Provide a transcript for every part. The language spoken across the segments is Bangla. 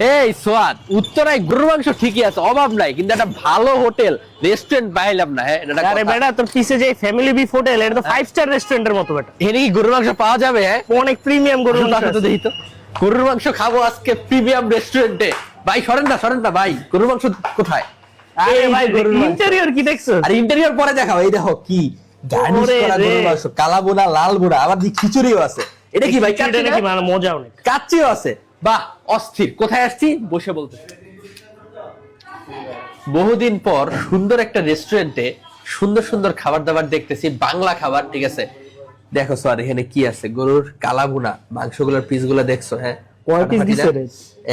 এই সোয়াদ উত্তরায় গরুর মাংস ঠিকই আছে অভাব নাই কিন্তু একটা ভালো হোটেল রেস্টুরেন্ট পাইলাম না হ্যাঁ এটা আরে বেটা তোর পিছে যে ফ্যামিলি বিফ হোটেল এটা তো ফাইভ স্টার রেস্টুরেন্টের মতো বেটা। এখানে কি গরুর মাংস পাওয়া যাবে হ্যাঁ? অনেক প্রিমিয়াম গরুর মাংস তো। দেখি তো। গরুর মাংস খাব আজকে প্রিমিয়াম রেস্টুরেন্টে ভাই সরেন না সরেন না ভাই গরুর মাংস কোথায়? আরে ভাই ইন্টেরিয়র কি দেখছ? আর ইন্টেরিয়র পরে দেখাও এই দেখো কি গার্নিশ করা গরুর মাংস কালা বোনা লাল বোনা আবার খিচুড়িও আছে। এটা কি ভাই কাচ্চি নাকি মজা অনেক কাচ্চিও আছে? বাহ অস্থির। কোথায় আসছি? বসে বলতে বহুদিন পর সুন্দর একটা রেস্টুরেন্টে সুন্দর সুন্দর খাবার দাবার দেখতেছি বাংলা খাবার ঠিক আছে? দেখো স্যার এখানে কি আছে? গরুর কালাগুনা মাংসগুলোর পিসগুলো দেখছ হ্যাঁ?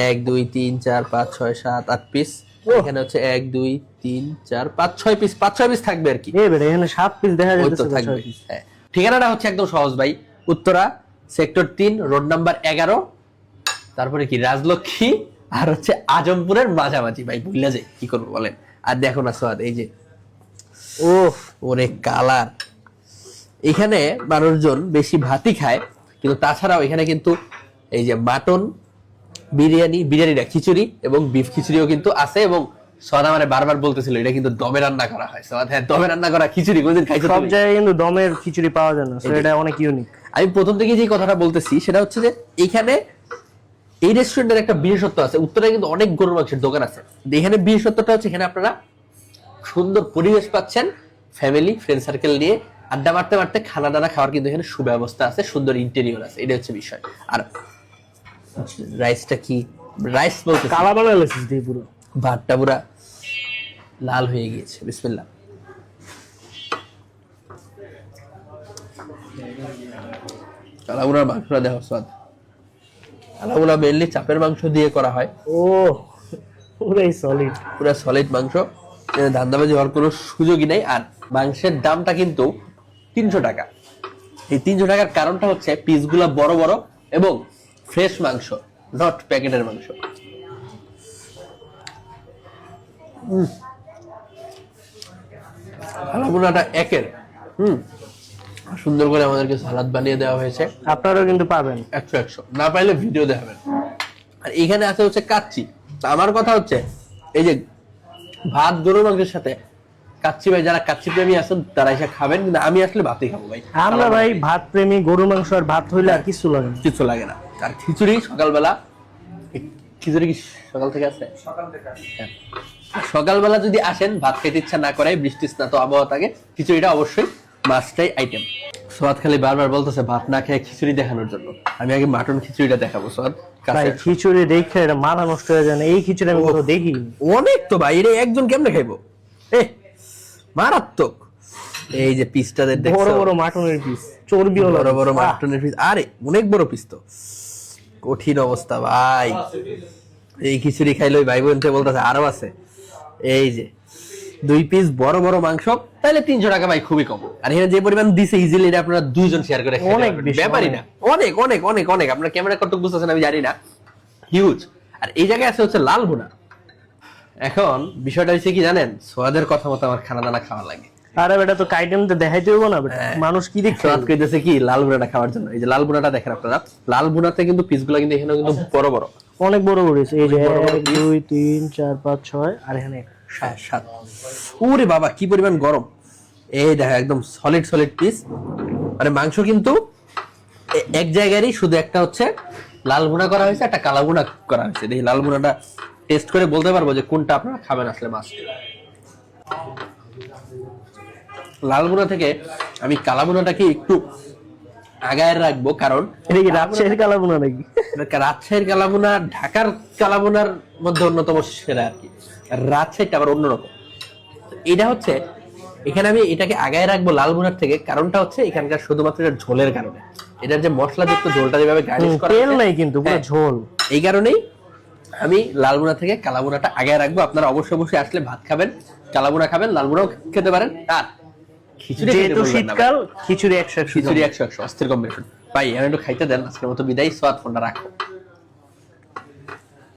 এক দুই তিন চার পাঁচ ছয় সাত আট পিস এখানে হচ্ছে এক দুই তিন চার পাঁচ ছয় পিস পাঁচ ছয় পিস থাকবে আর কি। এখানে সাত পিস দেখা যাচ্ছে থাকবে। হ্যাঁ। ঠিকানাটা হচ্ছে একদম সহজ ভাই। উত্তরা সেক্টর তিন রোড নাম্বার এগারো তারপরে কি রাজলক্ষ্মী আর হচ্ছে আজমপুরের মাঝামাঝি। ভাই ভুলে যাই কি করব বলেন? আর দেখো না সোয়াদ এই যে। ও ওরে কালার। এখানে মানুষজন বেশি ভাতই খায় কিন্তু তাছাড়াও এখানে কিন্তু এই যে মাটন বিরিয়ানি বিরিয়ানিটা খিচুড়ি এবং বিফ খিচুড়িও কিন্তু আছে এবং সোয়াদ আমারে বারবার বলতেছিল এটা কিন্তু দমে রান্না করা হয়। সোয়াদ হ্যাঁ দমে রান্না করা খিচুড়ি কোনদিন খাইছো সব জায়গায় কিন্তু দমের খিচুড়ি পাওয়া যায় না এটা অনেক ইউনিক আমি প্রথম থেকে যে কথাটা বলতেছি সেটা হচ্ছে যে এখানে এই রেস্টুরেন্টের একটা বিশেষত্ব আছে। উত্তরে কিন্তু অনেক গরুর মাংসের দোকান আছে। এখানে বিশেষত্বটা হচ্ছে এখানে আপনারা সুন্দর পরিবেশ পাচ্ছেন ফ্যামিলি ফ্রেন্ড সার্কেল নিয়ে। আড্ডা মারতে মারতে খানা দানা খাওয়ার কিন্তু এখানে সুব্যবস্থা আছে সুন্দর ইন্টেরিয়র আছে। এটা হচ্ছে বিষয়। আর রাইসটা কি? রাইস বলতে কালা বানা লেছিস দিয়ে পুরো। ভাতটা পুরা লাল হয়ে গিয়েছে। বিসমিল্লাহ। কালাবুনার মাংসটা দেখো স্বাদ কালাবুনা মেনলি চাপের মাংস দিয়ে করা হয়। ও পুরাই সলিড পুরো সলিড মাংস। ধান্দাবাজি হওয়ার কোনো সুযোগই নেই। আর মাংসের দামটা কিন্তু তিনশো টাকা। এই তিনশো টাকার কারণটা হচ্ছে পিসগুলো বড় বড় এবং ফ্রেশ মাংস নট প্যাকেটের মাংস। কালাভুনাটা একের। হুম সুন্দর করে আমাদেরকে সালাদ বানিয়ে দেওয়া হয়েছে। আপনারাও কিন্তু পাবেন। একশো একশো। না পাইলে ভিডিও দেখাবেন। আর এখানে আছে হচ্ছে কাচ্চি। আমার কথা হচ্ছে এই যে ভাত গরুর মাংসের সাথে কাচ্চি ভাই যারা কাচ্চি প্রেমী আছেন তারা এসে খাবেন কিন্তু আমি আসলে ভাতই খাব ভাই। আমরা ভাই ভাত প্রেমী গরুর মাংস আর ভাত হইলে আর কিছু লাগে না। কিছু লাগে না। আর খিচুড়ি সকালবেলা খিচুড়ি কি সকাল থেকে আছে? সকাল হ্যাঁ। সকালবেলা যদি আসেন ভাত খেতে ইচ্ছা না করে বৃষ্টি স্নাত আবহাওয়া থাকে খিচুড়িটা অবশ্যই মাস্টাই আইটেম সোয়াদ খালি বারবার বলতেছে ভাত না খেয়ে খিচুড়ি দেখানোর জন্য। আমি আগে মাটন খিচুড়িটা দেখাবো সোয়াদ ভাই খিচুড়ি দেখে এটা মাথা নষ্ট হয়ে যায় না। এই খিচুড়ি আমি কোথাও দেখি অনেক তো ভাই এটা একজন কেমনে খাইবো? এ মারাত্মক। এই যে পিসটাদের দেখছ বড় বড় মাটনের পিস চর্বি বড় বড় মাটনের পিস আরে অনেক বড় পিস তো। কঠিন অবস্থা ভাই। এই খিচুড়ি খাইলে ওই ভাই বোন থেকে বলতেছে আরও আছে। এই যে দুই পিস বড় বড় মাংস তাহলে তিনশো টাকা ভাই খুবই কম। আর এখানে যে পরিমাণ দিছে ইজিলি এটা আপনারা দুইজন শেয়ার করে অনেক ব্যাপারই না। অনেক। অনেক অনেক অনেক আপনার ক্যামেরা কত বুঝতেছেন আমি জানি না। হিউজ আর এই জায়গায় আছে হচ্ছে লাল ভুনা। এখন বিষয়টা হচ্ছে কি জানেন? সোয়াদের কথা মতো আমার খানা দানা খাওয়া লাগে। আরে বেটা তো কাইটেম তো দেখাইতে না বেটা। হ্যাঁ। মানুষ কি দেখছে? কইতেছে কি লাল ভুনাটা খাওয়ার জন্য। এই যে লাল ভুনাটা দেখেন আপনারা। লাল ভুনাতে কিন্তু পিসগুলো কিন্তু এখানে কিন্তু বড় বড়। অনেক বড় বড় এই যে এক দুই তিন চার পাঁচ ছয় আর এখানে এক। সাত সাত। ওরে বাবা কি পরিমাণ গরম। এই দেখো একদম সলিড সলিড পিস মানে মাংস কিন্তু এক জায়গারই শুধু একটা হচ্ছে লাল ভুনা করা হয়েছে একটা কালা ভুনা করা হয়েছে। দেখি লাল ভুনাটা টেস্ট করে বলতে পারব যে কোনটা আপনারা খাবেন আসলে মাছ লাল ভুনা থেকে আমি কালা ভুনাটাকে একটু আগায় রাখব কারণ এটা কি রাজশাহীর কালাবুনা নাকি? রাজশাহীর কালাভুনা ঢাকার কালাভুনার মধ্যে অন্যতম সেরা আর কি। রাজশাহীটা আবার অন্যরকম এটা হচ্ছে এখানে আমি এটাকে আগায় রাখব লাল ভুনার থেকে কারণটা হচ্ছে এখানকার শুধুমাত্র এটার ঝোলের কারণে। এটার যে মশলাযুক্ত ঝোলটা যেভাবে গার্নিশ করা তেল নাই কিন্তু পুরো হ্যাঁ, ঝোল। এই কারণেই আমি লালবুনা থেকে কালাবুনাটা আগায় রাখব। আপনারা অবশ্যই অবশ্যই আসলে ভাত খাবেন কালাবুনা খাবেন লালবুনাও খেতে পারেন। আর খিচুড়ি যেহেতু। শীতকাল খিচুড়ি একশো একশো খিচুড়ি একশো একশো অস্থির কম্বিনেশন ভাই আমি একটু খাইতে দেন আজকের মতো বিদায়। সোয়াদ ফোনটা রাখো।